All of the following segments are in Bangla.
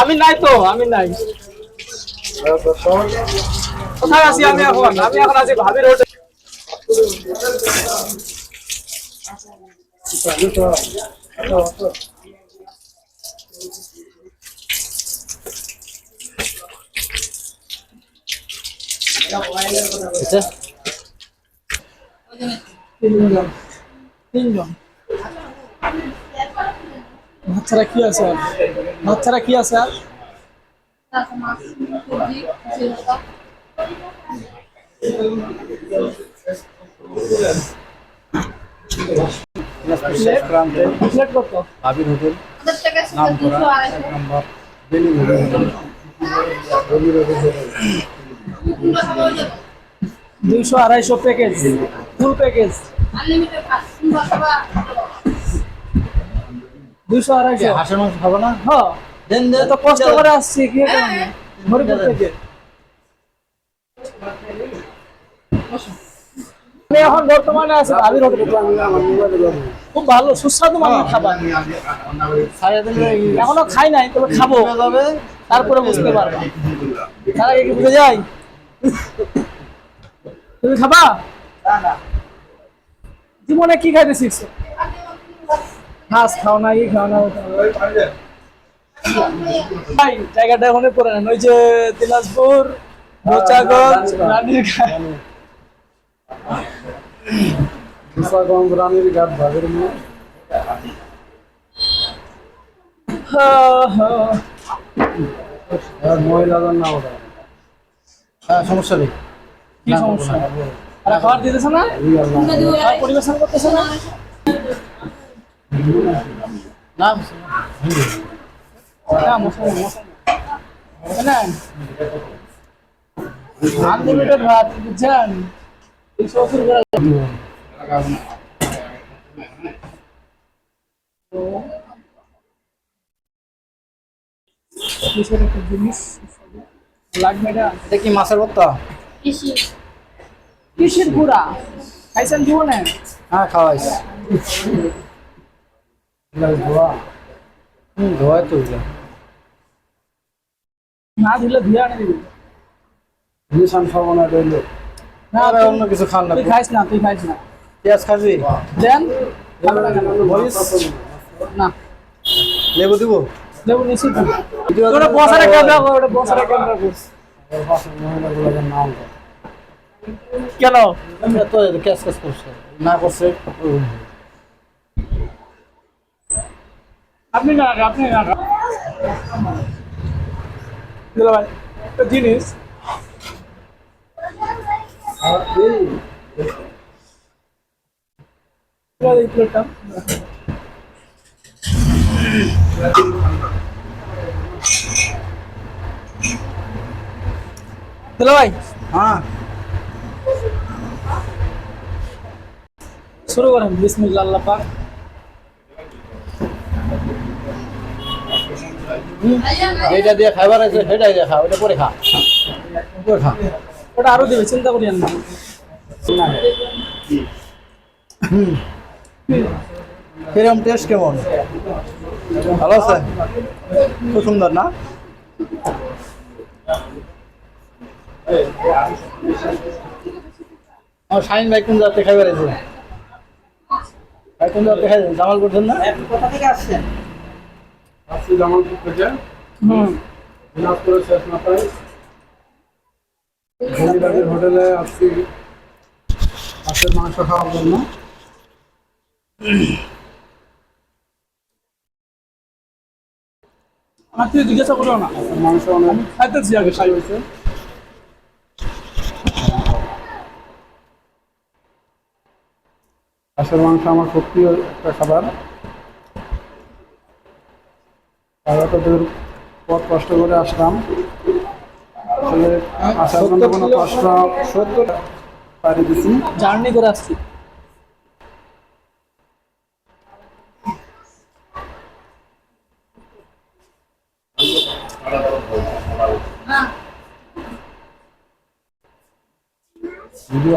আমি নাই তো আমি নাই। কোথায় আছি আমি এখন? আমি এখন আছি ভাবির হোটেল তিনজন। তিনজন। ছাড়া কি আছে? আর ছাড়া কি আছে? আর আবির হোটেল বেলি হোটেল। দুইশো আড়াইশো প্যাকেজ ফুল প্যাকেজ দুইশো আড়াইশো। হাঁসের মাংস খাব না? হ্যাঁ এত কষ্ট করে আসছি কি কারণে? হরিপুর থেকে। আমি এখন বর্তমানে আছি আবির হোটেল খুব ভালো সুস্বাদু মানের খাবার। এখনও খাই নাই তবে খাব। তারপরে বুঝতে পারব। তার আগে কি বুঝে যাই? তুমি খাবা? জীবনে কি খাইতে শিখছো? হাঁস খাও না ই খাও না। না। ভাই জায়গাটা মনে পড়ে না। ওই যে দিনাজপুর মোচাগঞ্জ রানীরঘাট। মুসাগঞ্জ রানীর ঘাট ভাগের মহিলাদের নাম ওটা। হ্যাঁ সমস্যা নেই। কি সমস্যা? আর খাবার দিতেছে না। আর পরিবেশন করতেছে না? না না আনলিমিটেড ভাত বুঝছেন জিনিস লাগবে কি মাছের ভর্তা কিসের গুড়া খাইছেন জীবনে হ্যাঁ খাওয়াইস ধোয়া। হুম তো ওইটা না দিলে ধুয়ে আনে দিবি। নিশান খাব না রইল না আর অন্য কিছু খান না তুই খাইস না তুই খাইস না। পেঁয়াজ খাবি? দেন। না কেন? মরিচ? না। লেবু দিব? দেবো নিশ্চিত ওটা বসারে ক্যামেরা কর ওটা বসারে ক্যামেরা কর কর। কেন? এত ক্যাশ ক্যাশ করছে। না করছে ওই। আপনি না রাখা, আপনি না রাখা। দিল ভাই একটা জিনিস। আর এই দিল এই প্লেটটা দিল ভাই। হ্যাঁ। শুরু করেন বিসমিল্লাহ আল্লাহ পাক। এইটা দিয়ে খাবার আছে সেটাই দিয়ে খা ওটা পরে খা। পরে খা। ওটা আরও দেবে চিন্তা করিয়েন না। কিরম টেস্ট কেমন? ভালো আছে? খুব সুন্দর না? আমার শাহিন ভাই কোন জায়গাতে খাইবার আছে? ভাই কোন জায়গাতে খাই জামাল করছেন না? আসছি জামালপুর থেকে। হুম। দিনাজপুরের শেষ মাথায়। জমিদারের হোটেলে আসছি। মাছের মাংস খাওয়ার জন্য। আমার জিজ্ঞাসা করো না। মাংস অনেক। খাইতেছি আগে খাই হয়েছে। মাংস আমার খুব প্রিয় একটা খাবার আর এত দূর পথ কষ্ট করে আসলাম। আসলে আসার জন্য কোনো কষ্ট পাড়ি দিছি। জার্নি করে আসছি। ভিডিও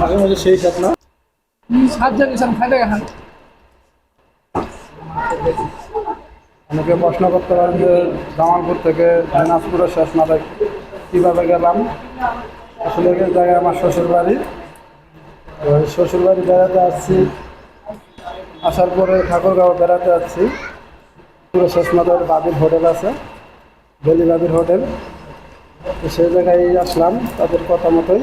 মাঝে মাঝে সেই সাত না? সাত জন ইনসান খাই খান অনেকে প্রশ্ন করতে পারেন যে জামালপুর থেকে দিনাজপুরের শেষ মাথায় কীভাবে গেলাম? আসলে এই জায়গায় আমার শ্বশুর বাড়ি। শ্বশুর বাড়ি বেড়াতে আসছি। আসার পরে ঠাকুরগাঁও বেড়াতে আসছি। পুরো শেষ মাথায় বাবির হোটেল আছে বেলি বাবির হোটেল। তো সেই জায়গায় আসলাম তাদের কথা মতোই।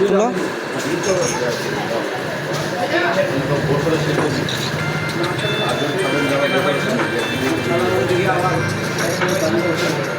অবশ্যই Thank